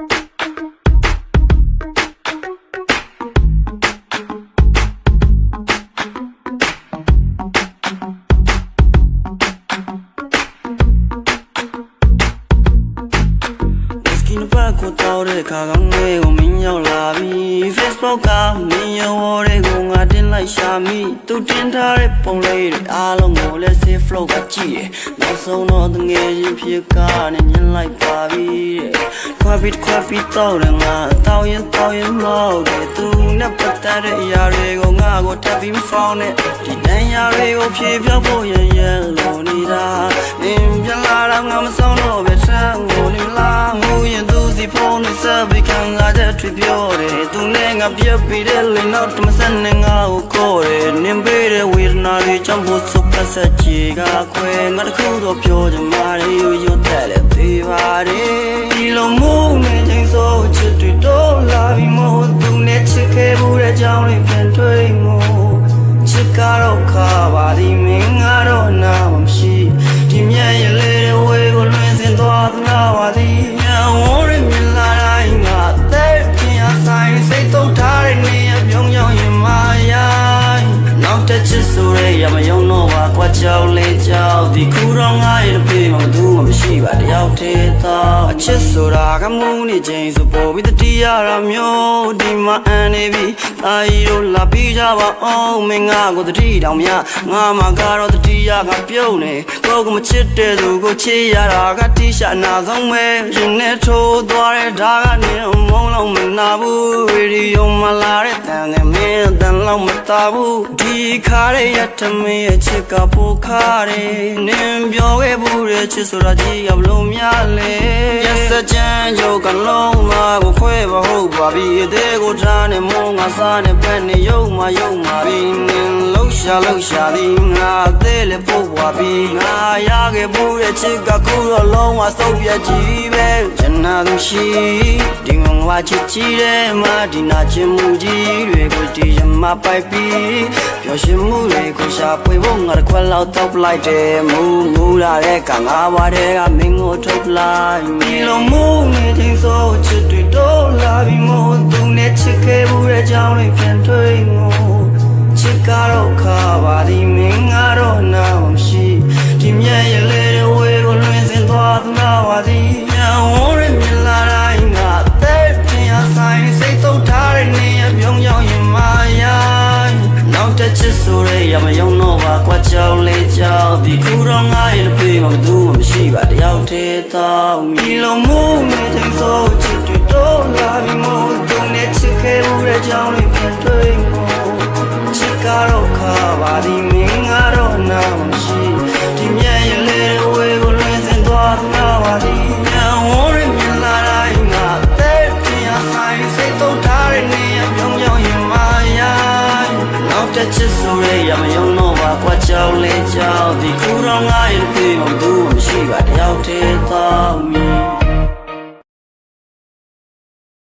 ကိုတောက်တဲ့ခါကောင်းတွေကိုမင်းရောက်လာပြီ Facebook ကမင်းရောဝတွေကိုငါတင် လိုက်ရှာမိသူတင်ထားတဲ့ပုံလေးတွေအားလုံးကိုလည်း save flow ကကြည့်တယ်နောက်ဆုံးတော့တငယ်ချင်းဖြစ်ကနေညင်လိုက်ပါပြီတဲ့ခွာပြီးခွာပြီးတော့တယ်ငါတောင်းရင်တောင်းရင်မဟုတ်တယ်သူနဲ့ပတ်သက်တဲ့အရာတွေကိုငါကိုထပ်ပြီးမဖောင်းနဲ့ဒီတန်ရာတွေကိုဖြေပြောက်ဖို့ရရလို့နေတာ စားချက်တွေပြောတယ်သူနဲ့ငါပြပ်ပြီးတဲ့လိမ့်တော့မစနဲ့ငါကိုခေါ်တယ်နင်ပေးတဲ့ဝေဒနာတွေကြောင့်ဖို့စုပ်ကဆက်ချေကခွဲငါတခုတော့ပြောချင်ပါတယ်ရိုးရိုးတဲ့လည်းသေးပါတယ်ဒီလိုမို့နေချင်းဆိုချစ်တွေတော့လာပြီးမို့သူနဲ့ချစ်ခဲ့မှုတဲ့ကြောင့်လည်းပြန်တွေ့မို့ချစ်ကတော့ခါပါဒီမင်းကတော့နာမရှိဒီမြတ်ရဲ့လေတဲ့ဝေကိုလွင်စင်သွားသလား ကွာကြောက်လေးကြောက်ဒီခုတော့ငါရဲ့တစ်ပြေမှဘူးမှမရှိပါတယောက်တည်းတော့အချစ်ဆိုတာကမူးနေခြင်းဆိုပေါ်ပြီးတတိယရမျိုးဒီမှာအန်နေပြီအာရီတို့လာပြီးကြပါအောင်မင်းငါကိုတတိတောင်မြငါမှကတော့တတိယကပြုတ်နေကိုယ်ကမချစ်တဲ့သူကိုချစ်ရတာကတိရှာနာဆုံးပဲရင်နဲ့ထိုးသွားတဲ့ဓာတ်ကနေမုန်းလုံးမနာဘူးရေဒီယိုမှာလာတဲ့တန်ငယ်မင်းတန် လောက်မတာဘူးဒီခါရဲ့ရတမင်းရဲ့ချစ်ကပိုခါတယ်နင်ပြောခဲ့ဘူးတဲ့ချစ်ဆိုတာကြီးကဘလို့များလဲရက်စကြမ်းကြောကလုံးမကိုခွဲပါဟုတ်ပါပြီအသေးကိုထားနေမောငါစားနေပဲနေရုံမရုံမာပြီနင်လှုပ်ရှားလှုပ်ရှားသည်ငါအသေးလေးပို့ပါပြီငါရခဲ့ဘူးတဲ့ချစ်ကခုတော့လုံးဝစုပ်ပြတ်ကြီးပဲကျန်နာသူရှိဒီမဝချစ်ကြည့်တဲ့မဒီနာချင်မှုကြီးတွေ ကိုဒီရမပိုက်ပြီးပျော်ရွှင်မှုတွေကိုရှာဖွေဖို့ငါတစ်ခွက်လောက်တောက်ပလိုက်တယ်မူမူလာတဲ့ကငါပါတဲ့ကမင်းကိုထုတ်ပလိုက်ဒီလိုမူနေချင်းဆိုချစ်တွေတော့လာပြီးမို့သူနဲ့ချစ်ခဲ့မှုတဲ့ကြောင်းတွေပြန်တွေ့မို့ချစ်ကတော့ ကွာကြောက်လေးကြောက်ဒီခုတော့ငါရဲ့တပေးမှမသူမှမရှိပါတယောက်သေးတော့မီလုံးမှုနဲ့တိုင်းစိုးချစ်တူတော့လာပြီးမို့တုံးနဲ့ချစ်ခဲ့ဦးတဲ့ကြောင်းလေးပြန်တွေ့ လုံးလဲကြောက်ဒီခုတော့ငါရဲ့ပြေမဘူးမရှိပါတယောက်တည်းသာမီ